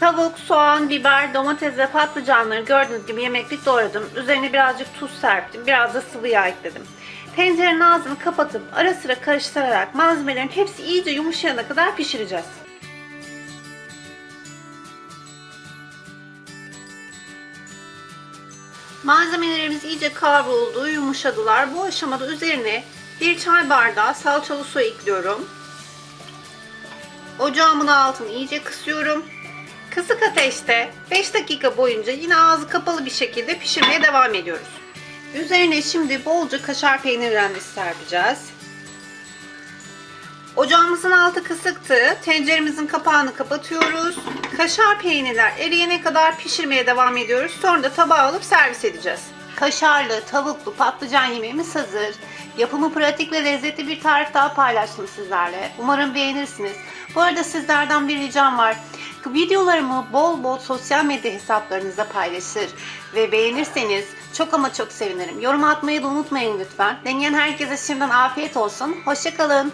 Tavuk, soğan, biber, domates ve patlıcanları gördüğünüz gibi yemeklik doğradım. Üzerine birazcık tuz serptim. Biraz da sıvı yağ ekledim. Tencerenin ağzını kapatıp ara sıra karıştırarak malzemelerin hepsi iyice yumuşayana kadar pişireceğiz. Malzemelerimiz iyice kavruldu, yumuşadılar. Bu aşamada üzerine bir çay bardağı salçalı su ekliyorum. Ocağımın altını iyice kısıyorum. Kısık ateşte 5 dakika boyunca yine ağzı kapalı bir şekilde pişirmeye devam ediyoruz. Üzerine şimdi bolca kaşar peynir rendesi serpeceğiz. Ocağımızın altı kısıktı. Tenceremizin kapağını kapatıyoruz. Kaşar peynirler eriyene kadar pişirmeye devam ediyoruz. Sonra da tabağa alıp servis edeceğiz. Kaşarlı, tavuklu, patlıcan yemeğimiz hazır. Yapımı pratik ve lezzetli bir tarif daha paylaştım sizlerle. Umarım beğenirsiniz. Bu arada sizlerden bir ricam var. Videolarımı bol bol sosyal medya hesaplarınıza paylaşır ve beğenirseniz çok ama çok sevinirim. Yorum atmayı da unutmayın lütfen. Deneyen herkese şimdiden afiyet olsun. Hoşçakalın.